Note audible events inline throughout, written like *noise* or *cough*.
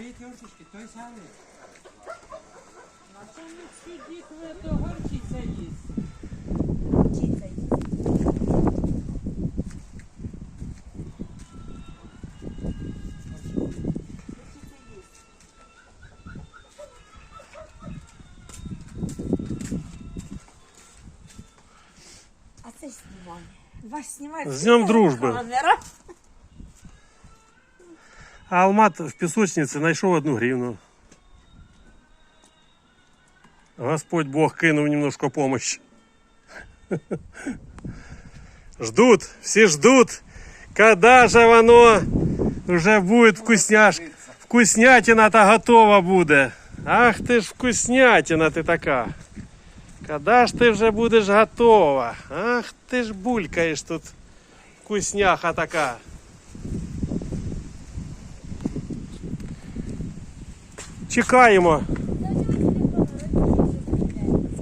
Кюрточки, той самий. А то не всі дітви то горчиця їсть. Вчиться їсти. Вчиться їсти. А це знімає. Ваш знімає. З днем дружби. Камера. А Алмат в пісочниці знайшов одну гривну. Господь Бог кинув немножко помощи. *laughs* Ждут, все ждут, когда же воно вже буде вкусняш... вкуснятина-то готова буде. Ах ти ж вкуснятина ти така. Когда ж ти вже будеш готова? Ах ти ж булькаєш тут. Вкусняха така. Чекаємо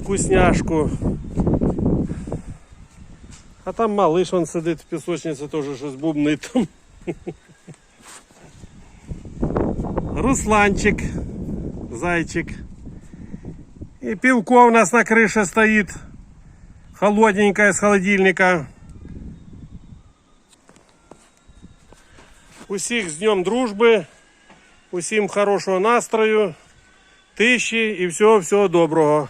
вкусняшку. А там малиш он сидить в пісочниці, теж щось бубнить там. Русланчик, зайчик. І пивко у нас на крыше стоит. Холодненькое с холодильника. Усіх з Днем дружби. Усім хорошого настрою, тиші і всього всього доброго.